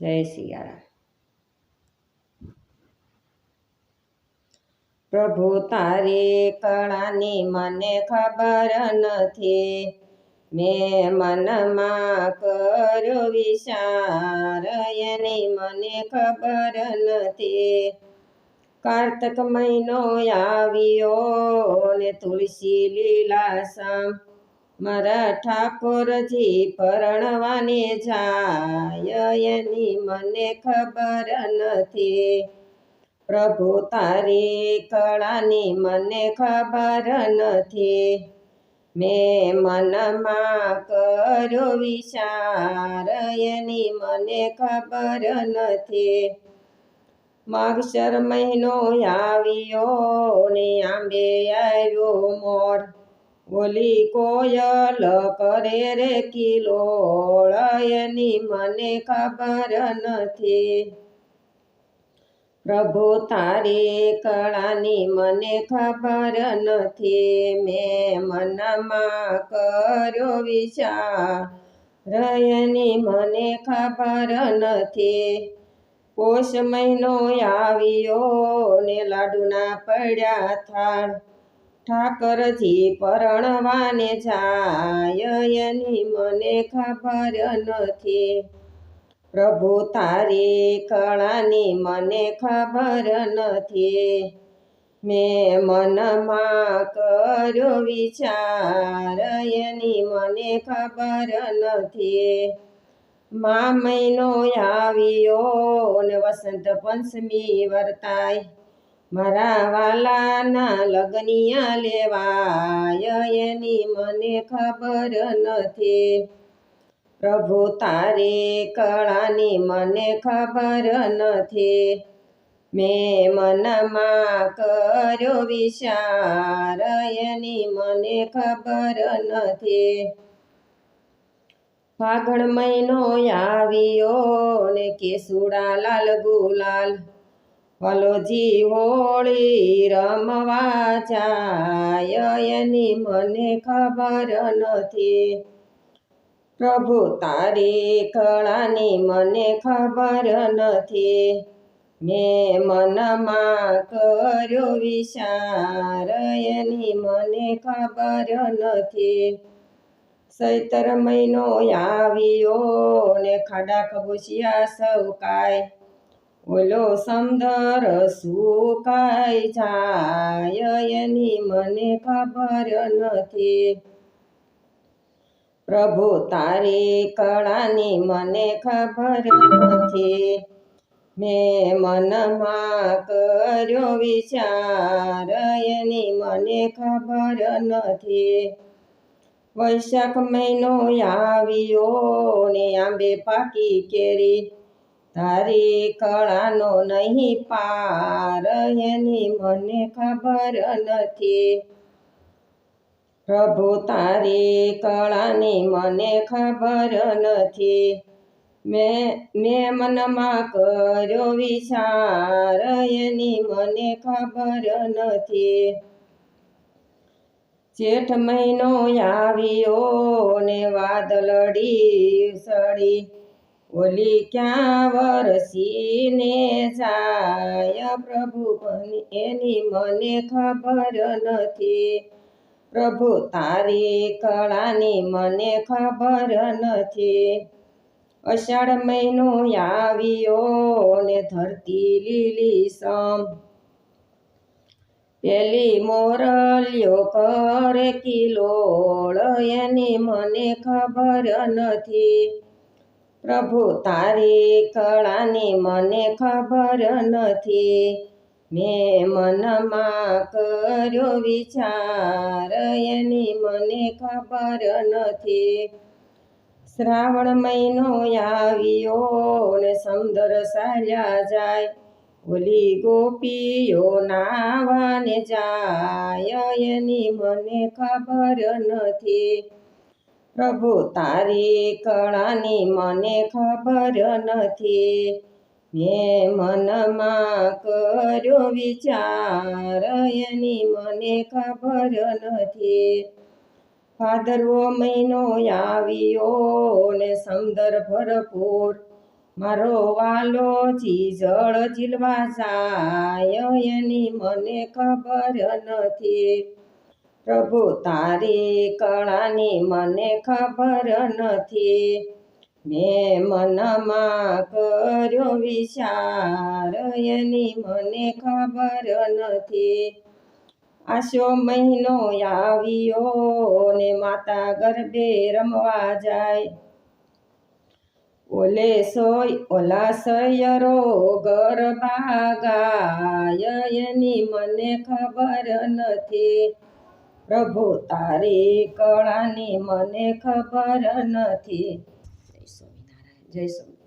જય સિયારામ. પ્રભુ તારી કળાની મને ખબર નથી. મેં મનમાં કર્યો વિચાર, એની મને ખબર નથી. કાર્તક મહિનો આવ્યો ને તુલસી લીલાસમ મારા ઠાકોરજી પરણવાને જાય એની મને ખબર નથી. પ્રભુ તારી કળાની મને ખબર નથી. મેં મનમાં કર્યો વિચાર, એની મને ખબર નથી. માગસર મહિનો આવ્યો ને આંબે આવ્યો મોર. ઓલી કોયલ કરે રે કિલોળ એની મને ખબર નથી. પ્રભુ તારી કળાની, મને ખબર નથી. મેં મનમાં કર્યો વિચાર, રયની, મને ખબર નથી. પોષ મહિનો આવ્યો ને લાડુના પડ્યા થાળ ઠાકરજી પરણવાને જાય એની મને ખબર નથી. પ્રભુ તારી કળાની મને ખબર નથી. મેં મનમાં કર્યો વિચાર, એની મને ખબર નથી. મા મહિનો આવ્યો ને વસંત પંચમી વર્તાય. મારા વાલાના લગનિયા લેવાય, એની મને ખબર નથી. પ્રભુ તારી કળાની મને ખબર નથી. મેં મનમાં કર્યો વિચાર, એની મને ખબર નથી. ફાગણ મહિનો આવ્યો ને કેસુડા લાલ ગુલાલ. વલોજી હોળી રમવા જાય, એની મને ખબર નથી. પ્રભુ તારી કળાની મને ખબર નથી. મેં મનમાં કર્યો વિચાર, એની મને ખબર નથી. સૈતર મહિનો આવ્યો ને ખાડા સૌ સૌકાય ઓલો સમદર સુકાઈ જાય એની મને ખબર નથી. પ્રભુ, તારી કળાની મને ખબર નથી. મેં મનમાં કર્યો વિચાર, એની મને ખબર નથી. વૈશાખ મહિનો આવ્યો ને આંબે પાકી કેરી. તારી કળાનો નહીં પાર, એની મને ખબર નથી. પ્રભુ, તારી કળાની મને ખબર નથી. મેં મેં મનમાં કર્યો વિચાર, એની મને ખબર નથી. જેઠ મહિનો આવ્યો ને વાદળડી સડી. ઓલી ક્યાં વરસીને જાય પ્રભુ એની મને ખબર નથી. પ્રભુ તારી કળાની મને ખબર નથી. અષાઢ મહિનો આવ્યો ને ધરતી લીલી સમ. પેલી મોરલ્યો કરે કિલોળ, એની મને ખબર નથી. પ્રભુ તારી કળાની મને ખબર નથી. મેં મનમાં કર્યો વિચાર, એની મને ખબર નથી. શ્રાવણ મહિનો આવ્યો ને સમદર સાલ્યા જાય. ઓલી ગોપીઓ નાવાને જાય, એની મને ખબર નથી. પ્રભુ તારી કળાની મને ખબર નથી. મેં મનમાં કર્યો વિચાર, એની મને ખબર નથી. ભાદરવો મહિનો આવ્યો ને સમદર ભરપૂર. મારો વાલો ચીજળ ચીલવા જાય, એની મને ખબર નથી. પ્રભુ તારી કળાની મને ખબર નથી. મેં મનમાં કર્યો વિચાર, એની મને ખબર નથી. આશો મહિનો આવ્યો ને માતા ગરબે રમવા જાય. ઓલે સોય, ઓલા સયરો ગરબા ગાય એની મને ખબર નથી. પ્રભુ તારી કળાની મને ખબર નથી. જય સ્વામિનારાયણ. જય સ્વામિનારાયણ.